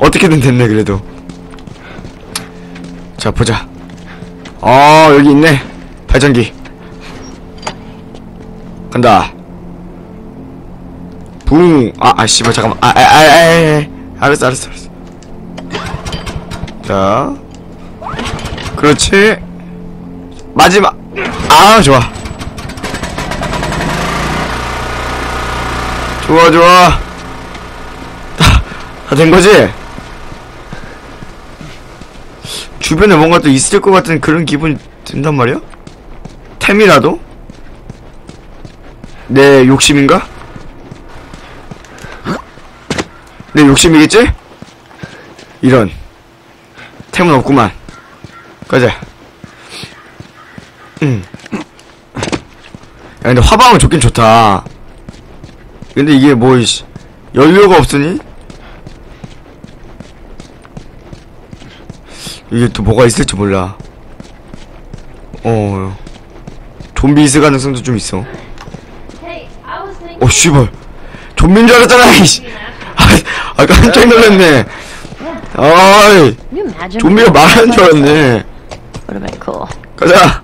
어떻게든 됐네 그래도. 자 보자. 어 여기 있네. 발전기. 간다. 붕 아 아 씨발 잠깐만. 아아 아 아 알았어 알았어 알았어. 자. 그렇지. 마지막. 아 좋아. 좋아 좋아. 다된 거지? 주변에 뭔가 또 있을 것 같은 그런 기분이 든단 말이야? 템이라도? 내 욕심인가? 내 욕심이겠지? 이런 템은 없구만 가자 음. 야 근데 화방은 좋긴 좋다 근데 이게 뭐 연료가 없으니? 이게 또 뭐가 있을지 몰라 어 좀비 있을 가능성도 좀 있어. 어 씨발 좀비인 줄 알았잖아 이씨 아, 아 깜짝 놀랐네 아이? 좀비가 말하는 줄 알았네. 가자.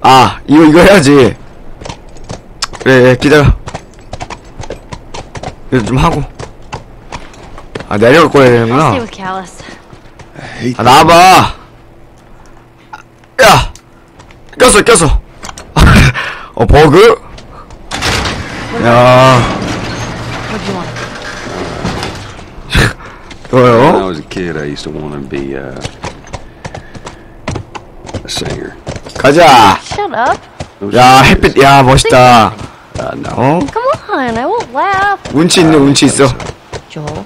아 이거 이거 해야지 그래, 기다려 이거 좀 하고 아 내려갈 거야 되는구나. 아 나와봐 야 꼈어 꼈어 어 버그 야? When I 이거요 was a kid, I used to want to be uh, a singer. 가자 Shut up. Those 야 years, 햇빛 야 멋있다 Uh, no. 어 Come on, I won't laugh. 운치 있네 운치 있어 Joel,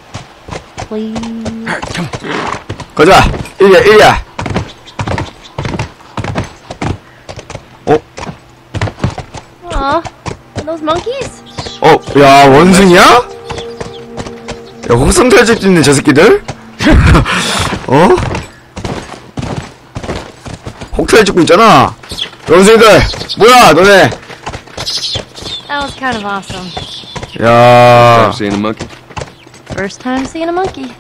please. 가자 1야 1야 어? Aw, those monkeys? 어, 야, 원숭이야? 야, 혹성탈출도 있네, 저 새끼들? 어? 혹탈 찍고 있잖아. 원숭이들, 뭐야, 너네? That was kind of awesome. 야, I've seen a monkey. First time seeing a monkey.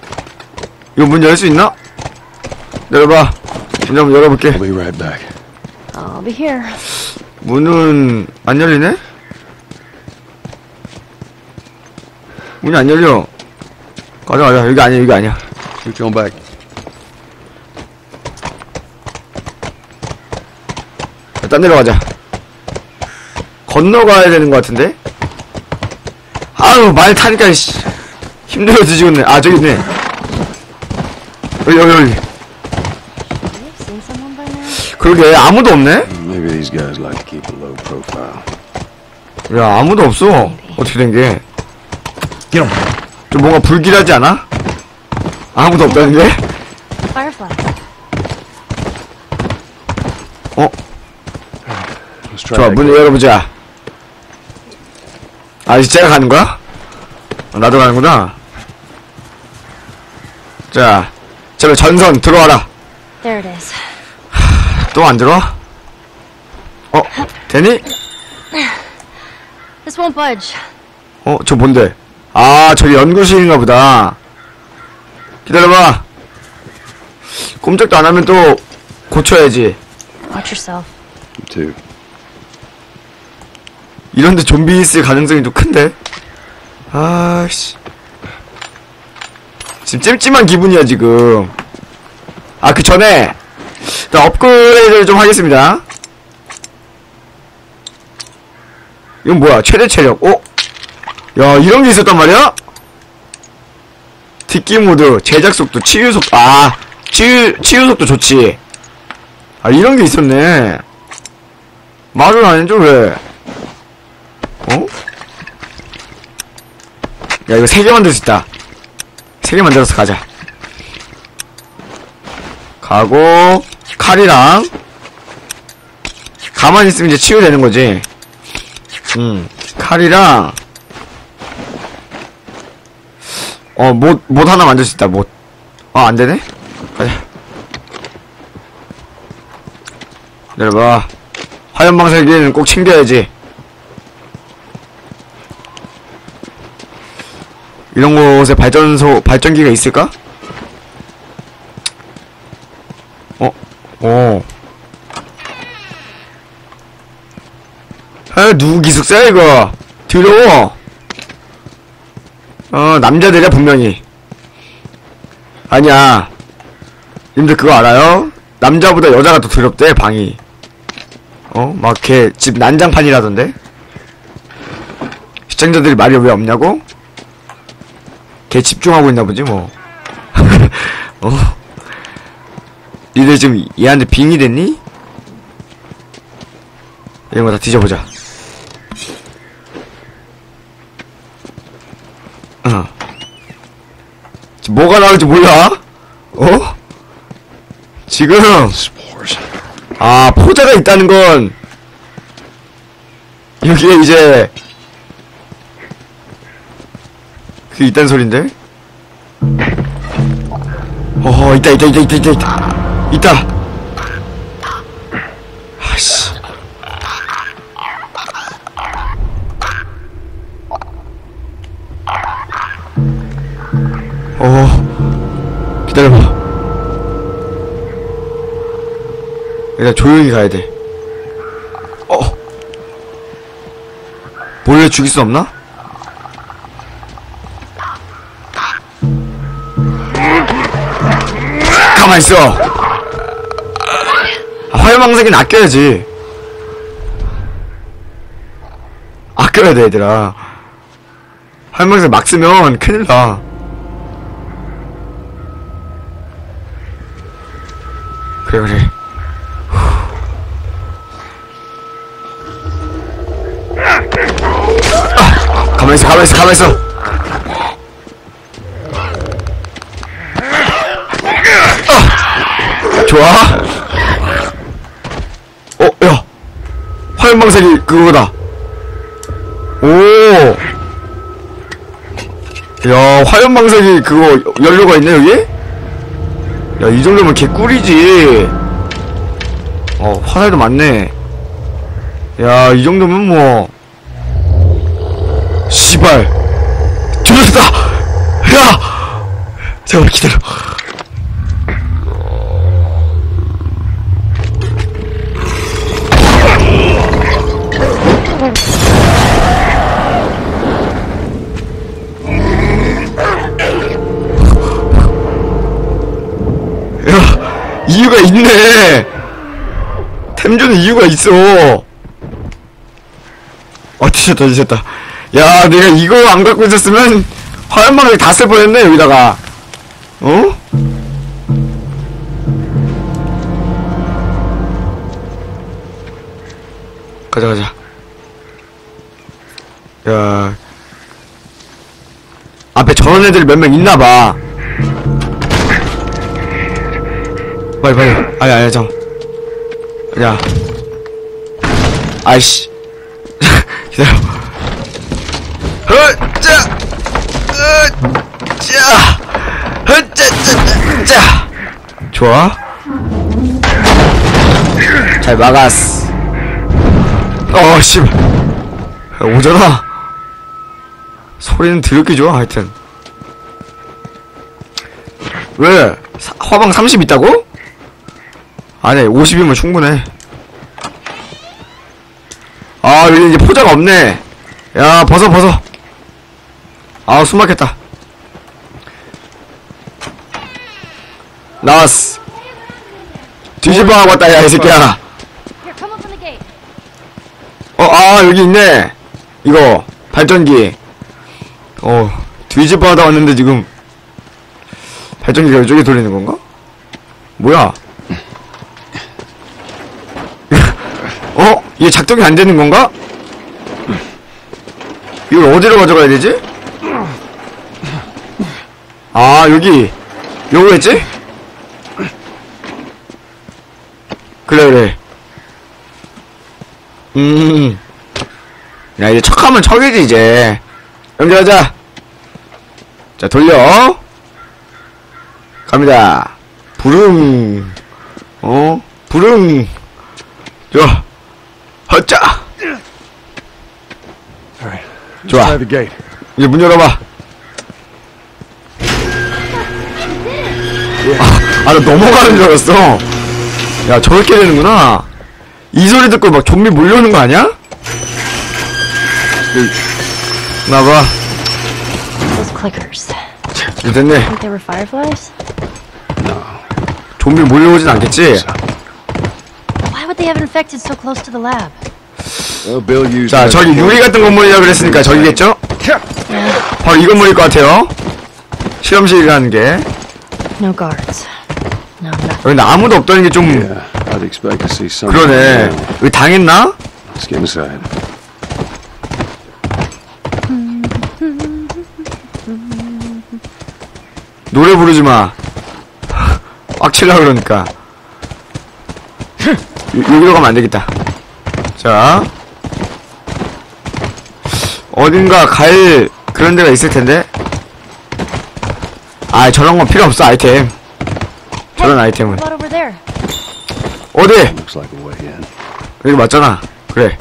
이거 문 열 수 있나? 열어봐. 문 한번 열어볼게. I'll be right back. I'll be here. 문은, 안 열리네? 문이 안 열려. 가자, 가자. 여기 아니야, 여기 아니야. You come back. 딴 데로 가자. 건너가야 되는 것 같은데? 아유, 말 타니까, 씨. 힘들어 뒤지겠네. 아, 저기 있네. 여기, 여기, 여기. 그러게, 아무도 없네? 야, 아무도 없어. 어떻게 된 게. 좀 뭔가 불길하지 않아? 아무도 없다는데? Firefly. 어? 좋아, 문. 열어보자. 아, 이제 제가 가는 거야? 어, 나도 가는구나. 자, 제발 전선 들어와라. There it is. 또 안 들어와? 어, 되니? This won't budge. 어, 저 뭔데? 아, 저기 연구실인가 보다. 기다려봐. 꼼짝도 안 하면 또 고쳐야지. Watch yourself. 이런데 좀비 있을 가능성이 또 큰데? 아씨. 지금 찜찜한 기분이야, 지금. 아, 그 전에, 일단 업그레이드를 좀 하겠습니다. 이건 뭐야, 최대 체력, 어? 야, 이런 게 있었단 말이야? 뒷기 모드, 제작 속도, 치유 속도, 아, 치유, 치유 속도 좋지. 아, 이런 게 있었네. 말을 안 해줘, 왜? 어? 야 이거 세개 만들 수 있다 세개 만들어서 가자. 가고 칼이랑 가만히 있으면 이제 치유되는 거지. 음 칼이랑 어못 못 하나 만들 수 있다 못어 안되네? 가자. 내려봐. 화염방사기는 꼭 챙겨야지 이런 곳에 발전소, 발전기가 있을까? 어, 어. 아, 누구 기숙사야, 이거? 더러워. 어, 남자들이야, 분명히. 아니야. 님들 그거 알아요? 남자보다 여자가 더 더럽대, 방이. 어? 막, 걔, 집 난장판이라던데? 시청자들이 말이 왜 없냐고? 걔 집중하고 있나 보지, 뭐. 어? 니들 지금 얘한테 빙이 됐니? 이런 거 다 뒤져보자. 어. 뭐가 나올지 몰라? 어? 지금. 아, 포자가 있다는 건, 여기에 이제, 그게 있다는 소린데? 어허, 있다, 있다, 있다, 있다, 있다, 있다. 있다. 아씨. 어, 기다려봐. 일단 조용히 가야 돼. 어. 몰래 죽일 수 없나? 가만 있어. 아, 화염망사기는 아껴야지. 아껴야 돼, 얘들아. 화염망사기 막 쓰면 큰일 나. 그래, 그래. 아, 가만히 있어, 가만히 있어, 가만히 있어. 화염방사기 그거다. 오. 야, 화염방사기 그거 연료가 있네, 여기? 야, 이 정도면 개꿀이지. 어, 화살도 많네. 야, 이 정도면 뭐. 씨발. 조졌다! 야! 잠깐만 기다려. 이유가 있네. 템 주는 이유가 있어. 어, 뒤졌다, 뒤졌다. 야, 내가 이거 안 갖고 있었으면 화염방을 다 쓸 뻔했네, 여기다가. 어? 가자, 가자. 야. 앞에 저런 애들 몇 명 있나봐. 빨리 빨리. 아니 아니 잠. 야. 아이씨. 기다려. 흐짜 흐짜 흐짜짜짜 좋아? 잘 막았어. 어 씨발 야, 오잖아. 소리는 드럽게 좋아 하여튼. 왜? 사- 화방 30 있다고? 아니 50이면 충분해. 아 여기 이제 포자가 없네. 야 벗어 벗어. 아 숨막혔다. 나왔어. 뒤집어 하고 왔다 야 이 새끼야. Here, come open the gate. 어아 여기 있네. 이거 발전기. 어 뒤집어 하다 왔는데 지금 발전기가 이쪽에 돌리는 건가? 뭐야 어? 이게 작동이 안 되는 건가? 이걸 어디로 가져가야 되지? 아, 여기. 요거였지? 그래, 그래. 음. 야, 이제 척하면 척이지, 이제. 연결하자. 자, 돌려. 갑니다. 부릉. 어? 부릉. 좋아. 허짜. 좋아. 이제 문 열어봐. 아, 나 넘어가는 줄 알았어. 야, 저렇게 되는구나. 이 소리 듣고 막 좀비 몰려오는 거 아니야? 네. 나봐. 됐네. 좀비 몰려오진 않겠지? They have infected so close to the lab? Well, Bill used. 자, 저기 유리 같은 건물이라 그랬으니까 저기겠죠? 바로 이 건물일 것 같아요. 실험실이라는 게. No guards. No, nothing. 근데 아무도 없다는 게 좀 Yeah, I'd expect to see something. 그러네. 여기 당했나? Let's get inside. 노래 부르지 마. 빡칠라 그러니까. 요- 여기로 가면 안 되겠다. 자. 어딘가 갈 그런 데가 있을 텐데. 아, 저런 건 필요 없어, 아이템. 저런 아이템은. 어디? 여기 맞잖아. 그래.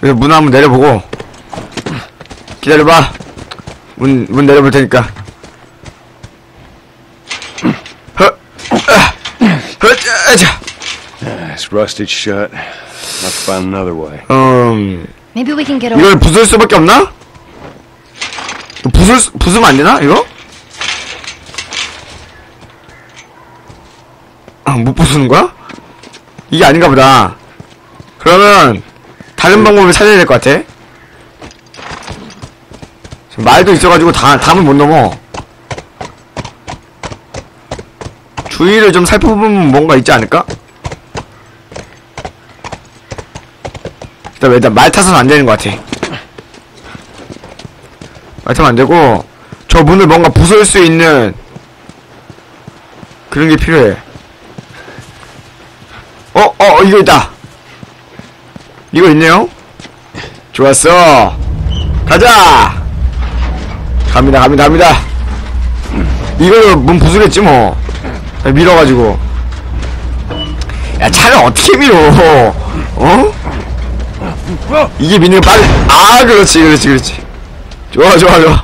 그래서 문 한번 내려보고. 기다려봐. 문, 문 내려볼 테니까. 허, 아, 허, 자, 자. It's rusted shut. I'll find another way. 음, Maybe we can get over. 이걸 부술 수밖에 없나? 부술, 수- 부수면 안 되나, 이거? 아, 못 부수는 거야? 이게 아닌가 보다. 그러면, 다른 방법을 찾아야 될 것 같아. 지금 말도 있어가지고 다, 담을 못 넘어. 주위를 좀 살펴보면 뭔가 있지 않을까? 일단 일단 말 타서는 안 되는 것 같아. 말 타면 안 되고 저 문을 뭔가 부술 수 있는 그런 게 필요해. 어, 어, 어, 이거 있다. 이거 있네요. 좋았어. 가자. 갑니다, 갑니다, 갑니다. 이걸로 문 부수겠지 뭐. 밀어가지고. 야 차를 어떻게 밀어? 어? 이게 미는 게 빠르. 아, 그렇지, 그렇지, 그렇지. 좋아, 좋아, 좋아.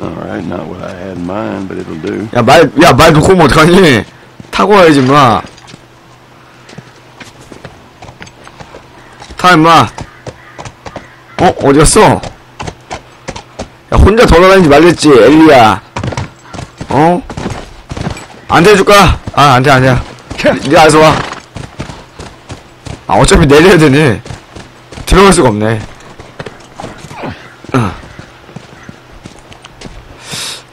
All right, not what I had in mind, but it'll do. 야, 말, 야, 말 놓고 오면 어떡하니? 타고 와야지, 임마. 타, 임마. 어, 어디 갔어? 야, 혼자 돌아다니지 말랬지, 엘리야. 어? 안 대줄까? 아, 안 돼, 안 돼. 니 알아서 와. 아, 어차피 내려야 되네. 들어갈 수가 없네. 어.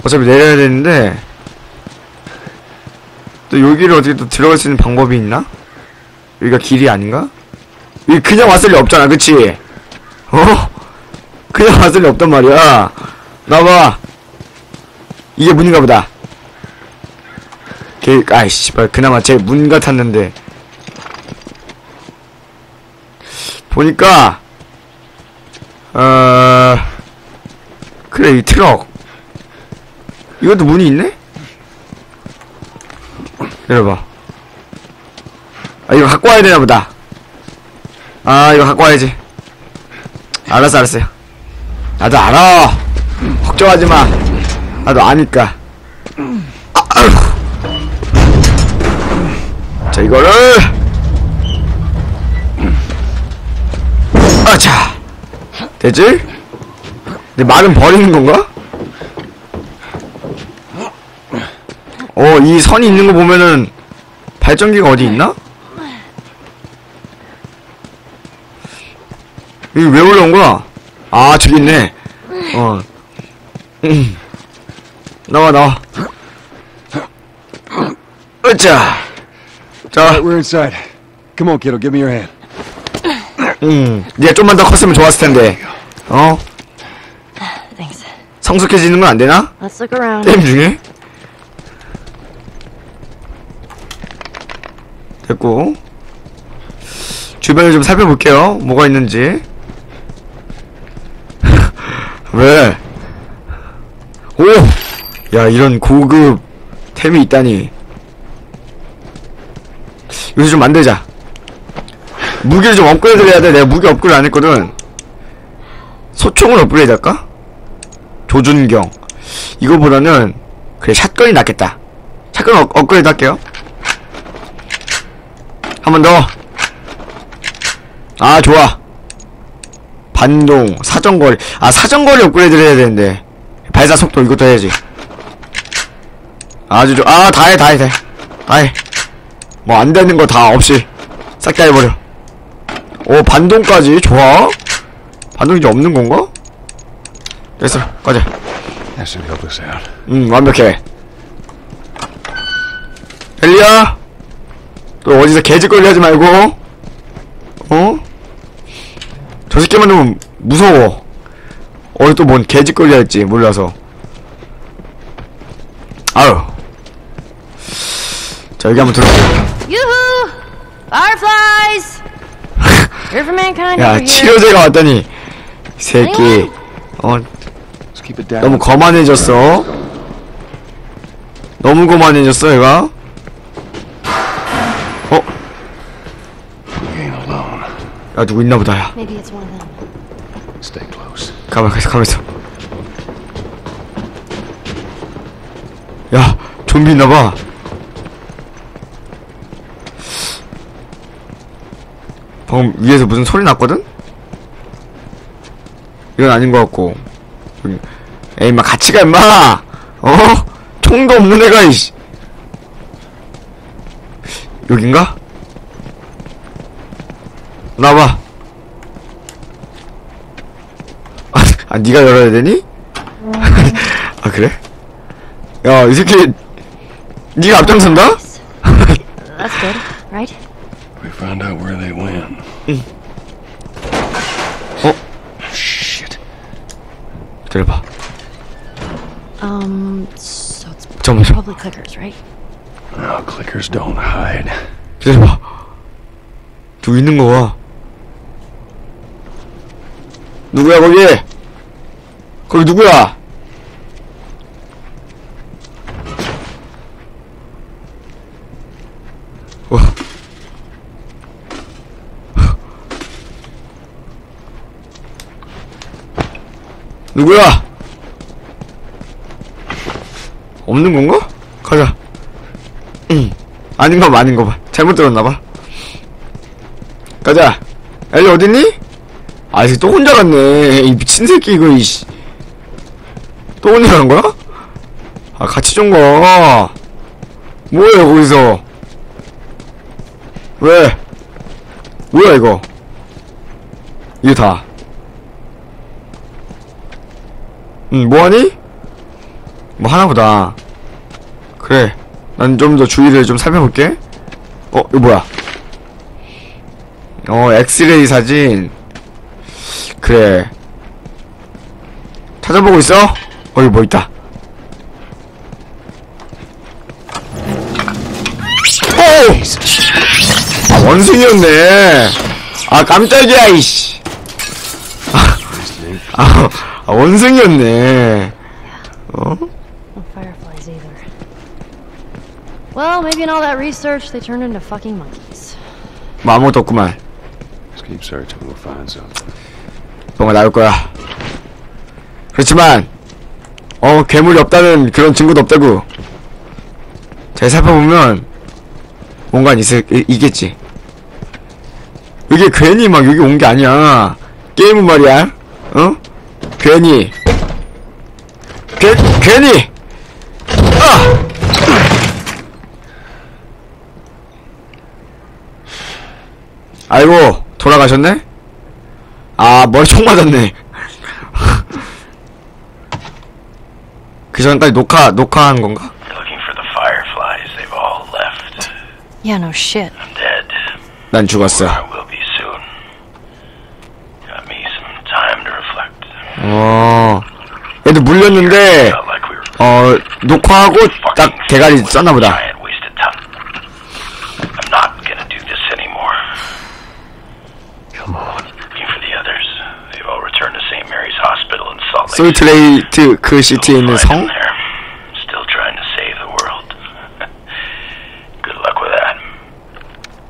어차피 내려야 되는데 또 여기를 어떻게 또 들어갈 수 있는 방법이 있나? 여기가 길이 아닌가? 여기 그냥 왔을 리 없잖아 그치? 어? 그냥 왔을 리 없단 말이야 나봐 이게 문인가 보다 개, 아이씨 그나마 제 문 같았는데 보니까 어 그래 이 트럭 이것도 문이 있네? 열어봐. 아, 이거 갖고 와야 되나 보다. 아, 이거 갖고 와야지. 알았어, 알았어요. 나도 알아. 걱정하지 마. 나도 아니까. 아. 자, 이거를. 아, 자. 되지? 근데 말은 버리는 건가? 어, 이 선이 있는 거 보면은 발전기가 어디 있나? 여기 왜 올라온 거야? 아, 저기 있네. 어. 음. 나와, 나와. 으짜. 자, we're inside. Come on, kiddo, give me your hand. 음. 니가 좀만 더 컸으면 좋았을 텐데. 어? Thanks. 성숙해지는 건 안 되나? Let's look around. 게임 중에? 됐고 주변을 좀 살펴볼게요 뭐가 있는지 왜? 오! 야 이런 고급 템이 있다니 여기서 좀 만들자 무기를 좀 업그레이드 해야 돼 내가 무기 업그레이드 안 했거든 소총을 업그레이드 할까? 조준경 이거보다는 그래 샷건이 낫겠다 차근 업, 업그레이드 할게요. 한 번 더. 아, 좋아. 반동, 사정거리. 아, 사정거리 업그레이드를 해야 되는데. 발사 속도 이것도 해야지. 아주 좋아. 아, 다 해, 다 해, 다 해. 다 해. 뭐, 안 되는 거 다 없이. 싹 다 해버려. 오, 반동까지. 좋아. 반동이 이제 없는 건가? 됐어. 가자. Out. 음, 완벽해. 엘리야! 또 어디서 개짓거리 하지 말고, 어? 저 새끼만 너무 무서워. 어디 또 뭔 개짓거리 할지 몰라서. 아유. 자, 여기 한번 들어볼게요. Yoo-hoo! Fireflies! Here for mankind 야. 치료제가 왔더니, 이 새끼, 어, Let's keep it down. 너무 거만해졌어. 너무 거만해졌어, 얘가. 어? 야, 누구 있나 보다, 야. 가만, 가만, 가만 있어. 야, 좀비 있나봐. 방금 위에서 무슨 소리 났거든? 이건 아닌 것 같고. 에이, 임마, 같이 가, 임마! 어? 총도 없는 애가, 이씨. 여긴가? 나와봐. 아, 아, 니가 열어야 되니? 아, 그래? 야, 이 새끼, 니가 앞장선다? We found out where they went. 어? Shit. 기다려봐. Um, so it's 잠깐만, 잠깐만. probably clickers, right? No, clickers don't hide. 기다려봐. 누구 있는 거 봐. 누구야, 거기? 거기 누구야? 누구야? 없는 건가? 가자. 응. 아닌가 봐, 아닌가 봐. 잘못 들었나봐. 가자. 엘리 어딨니? 아, 이새 또 혼자 갔네. 이 미친 새끼, 이거, 이씨. 또 혼자 간 거야? 아, 같이 좀 가. 뭐야, 거기서. 왜? 뭐야, 이거. 이거 다. 응, 뭐하니? 뭐 하나보다. 그래. 난 좀 더 주위를 좀 살펴볼게. 어, 이거 뭐야? 어, 엑스레이 사진. 그래. 찾아보고 있어? 어, 여기 뭐 있다. 오! 아, 원숭이였네. 아, 깜짝이야, 이씨. 아, 아, 아, 원숭이였네. 어? Well, maybe in all that research, they turned into fucking monkeys. 뭐 아무것도 없구만. Let's keep searching. We'll find something. 뭔가 나올 거야. 그렇지만, 어, 괴물이 없다는 그런 증거도 없다고. 잘 살펴보면, 뭔가 있을, 이, 있겠지. 이게 괜히 막 여기 온 게 아니야. 게임은 말이야. 어? 괜히. 괜, 괜히! 아! 아이고, 돌아가셨네? 아, 머리 총 맞았네. 그 전까지 녹화, 녹화한 건가? Yeah, no shit. I'm dead. 난 죽었어. I will be soon. Got me some time to reflect. 어, 얘도 물렸는데, 어, 녹화하고 딱 대가리 Salt Lake. 솔트레이트 그 시티에 있는 성?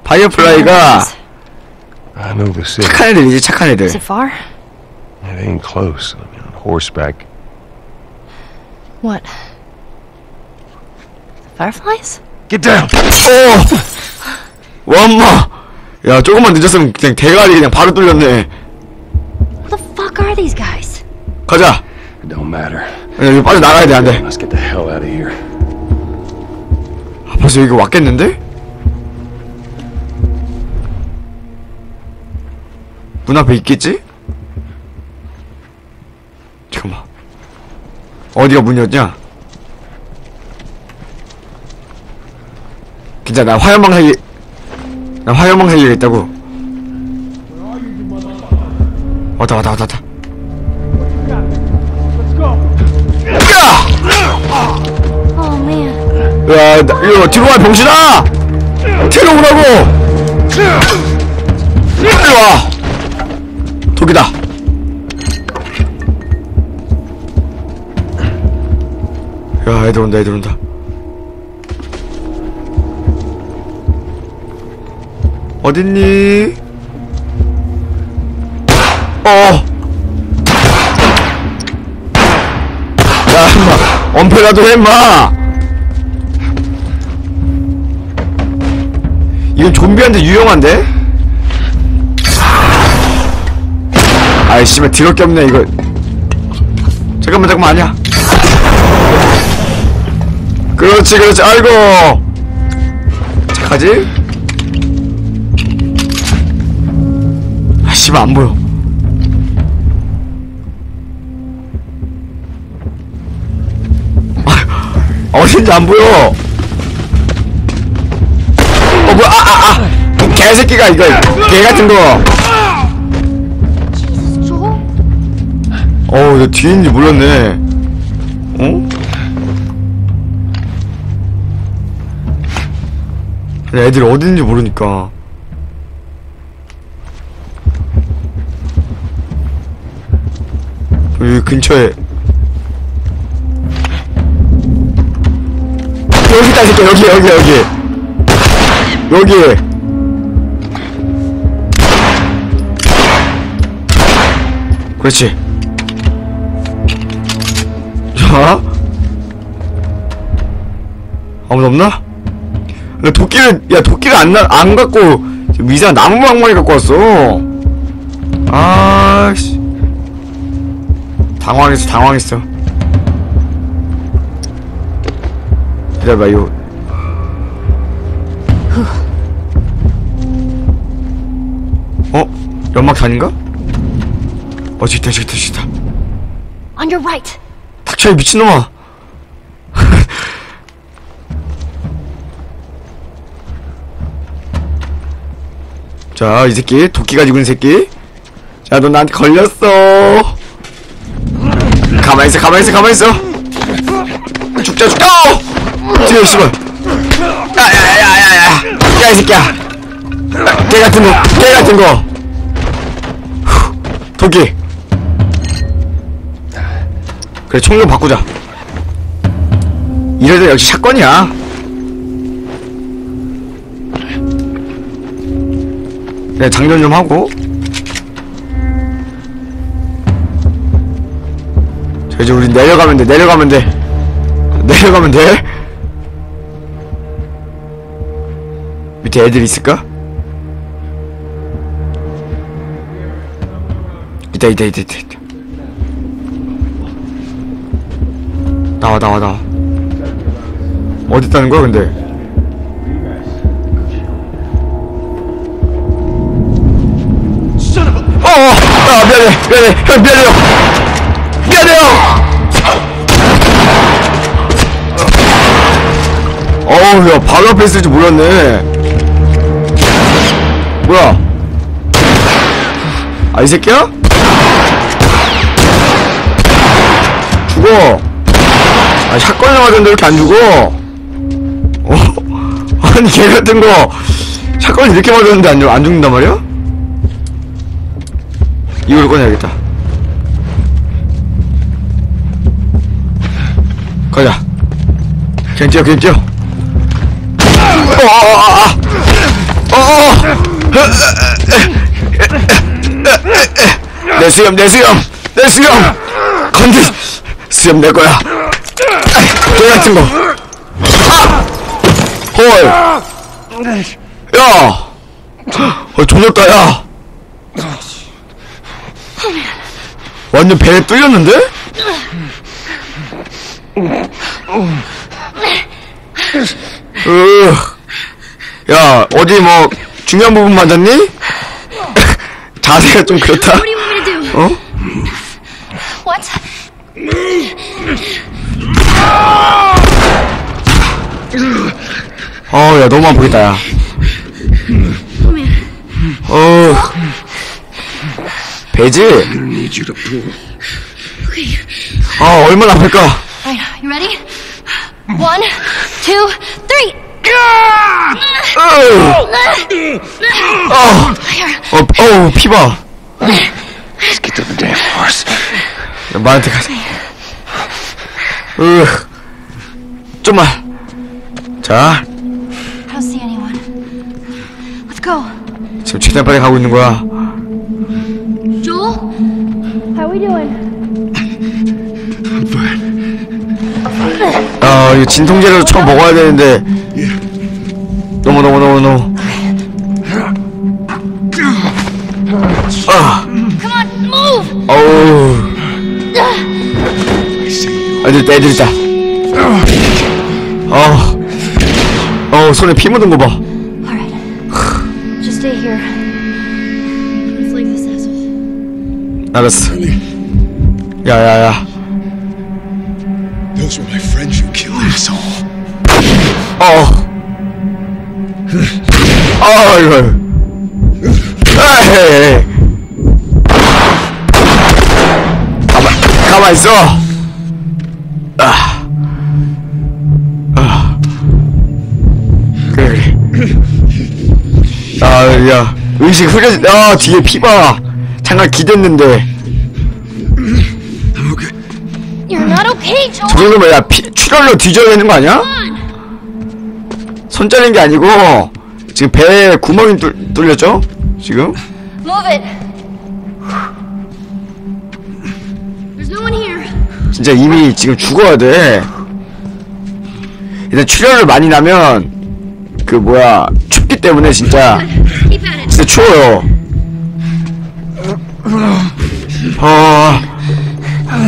파이어플라이가 city. 착한 애들이지, 착한 애들. Is it far? It ain't close. I mean, on horseback. What? The Fireflies? Get down! 오! 와, 엄마! 야, 조금만 늦었으면 그냥 대가리 그냥 바로 뚫렸네. Who the fuck are these guys? 가자. It don't matter. 야, 여기 빨리 나가야 돼, 안 돼. Let's get the hell out of here. 아, 벌써 여기 왔겠는데? 문 앞에 있겠지? 어디가 문이었냐? 괜찮아, 나 화염방 사이에, 나 화염방 있다고. 왔다, 왔다, 왔다, 왔다. Oh. 야, 나, 이거 뒤로 와, 병신아! 뒤로 오라고! 이리 와! 독이다. 야, 애들 온다, 애들 온다. 어딨니? 어! 야, 임마! 엄폐라도 해, 임마! 이건 좀비한테 유용한데? 아이 씨발 더럽게 없네 이거 잠깐만 잠깐만 아니야 그렇지 그렇지. 아이고. 착하지? 아 씨발 안 보여. 아, 어딘지 안 보여. 어 뭐야? 아아아. 이 개새끼가 이거. 개 같은 거. Jesus, Joel? 어우 내 뒤인지 몰랐네. 어? 애들이 어딘지 모르니까. 여기 근처에. 여기 새끼 여기 여기 여기. 여기. 그렇지. 자. 아무도 없나? 근데 도끼를 야 도끼를 안, 나, 안 갖고 이상한 나무 방망이 갖고 왔어 아씨 당황했어 당황했어 기다려봐 이거 어? 연막탄인가? 어 저기 있다 저기 있다 저기 있다 On your right. 닥쳐 이 미친놈아 자 이 새끼 도끼 가지고 있는 새끼. 자 너 나한테 걸렸어. 가만히 있어 가만히 있어 가만히 있어. 죽자 죽자. 어! 뒤에 씨발. 야 야 야 야 야 야 이 새끼야. 개 같은 거 개 같은 거. 후, 도끼. 그래 총좀 바꾸자. 이래도 역시 샷건이야 네 장전 좀 하고. 자 이제 우리 내려가면 돼 내려가면 돼. 내려가면 돼? 밑에 애들 있을까? 있다 있다 있다 있다 있다. 나와 나와 나와. 어디 있다는 거야 근데 미안해 형 미안해요 미안해요 어우 야 바로 앞에 있을 줄 몰랐네 뭐야 아 이 새끼야? 죽어 아 샷건을 맞았는데 왜 이렇게 안 죽어 어? 아니 개 같은 거 샷건을 이렇게 맞았는데 안, 죽- 안 죽는단 말이야? 이걸 꺼내야겠다 가자 그냥 뛰어 내 수염 내 수염 내 수염 건드 수염 내 거야 개 같은 거 아! 야! 어, 조졌다, 야! 완전 배에 뚫렸는데? 으, 야, 어디 뭐, 중요한 부분 맞았니? 자세가 좀 그렇다. 어? 어, 야, 너무 아프겠다, 야. Come here. 어. Okay. 아, 얼마나 아플까? Alright, you ready? One, two, three. 으, 어, 어, 어, 피 봐. Let's get to the damn horse. 야, 말한테 가자. 으, 좀만. 자. 지금 최대한 빨리 가고 있는 거야. We doing? I'm fine. 아, 이거 진통제를 처음 먹어야 되는데. 너무, 너무, 너무, 너무. 아! 어우. 애들, 애들 있다. 어, 어, 손에 피 묻은 거 봐. 알았어. 야, 야, 야. Those were my friends you killed, asshole. 어. 아, 이거. 에이. 가만, 가만 있어. 아. 아. 그래, 그래. 아, 야. 의식 흐려지, 아, 뒤에 피 봐. 잠깐 기댔는데. 저 정도면, 야, 피, 출혈로 뒤져야 되는 거 아니야? 손 자른 게 아니고, 지금 배에 구멍이 뚫, 뚫렸죠? 지금? 진짜 이미 지금 죽어야 돼. 일단 출혈을 많이 나면 그 뭐야 춥기 때문에 진짜. 진짜 추워요. 어,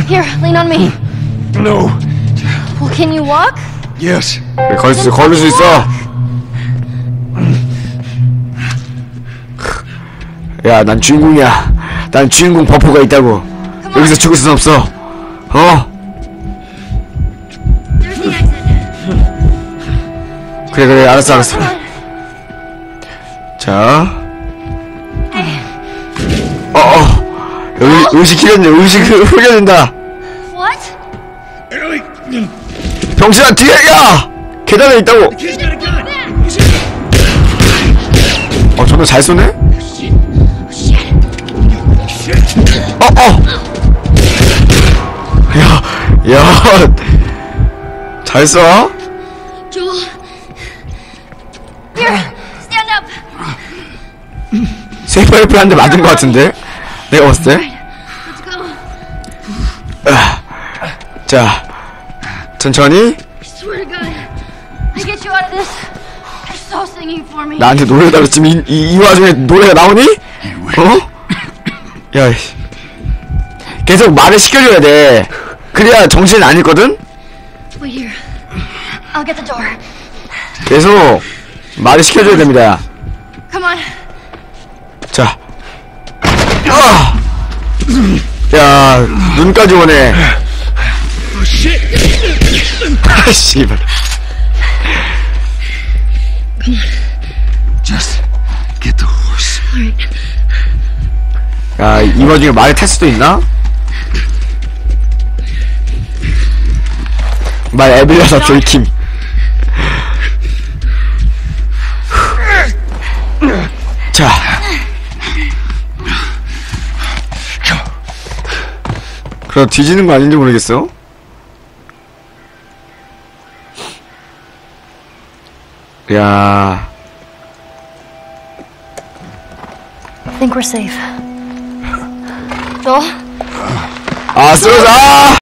Here, lean on me. No. Well, can you walk? Yes. 그래, 걸을 수 걸을 수 있어. 야, 난 주인공이야. 난 주인공 버프가 있다고. 여기서 죽을 순 없어. 어? 그래 그래 알았어 알았어. Come on. 자. 의식. 의식 흐- 흐려진다. What? Ellie! 병신아 뒤에 야 계단에 있다고! 어 저거 잘 쏘네 Shit. 어어 야야잘 쏴? 세이프 한대 맞은 것 같은데 내가 봤을 때 자 천천히. 나한테 노래해달라 지금 이, 이, 이 와중에 노래가 나오니? 어? 야. 계속 말을 시켜줘야 돼 그래야 정신 안 door. 계속 말을 시켜줘야 됩니다. 자. 아! 야, 눈까지 오네. 아, 씨발. Just get the horse. 야, 이 와중에 말을 탈 수도 있나? 말 에빌라사 들킴. 자. 그럼 뒤지는 거 아닌지 모르겠어. 야, I think we're safe. Joel? 아 쓰러져. 아!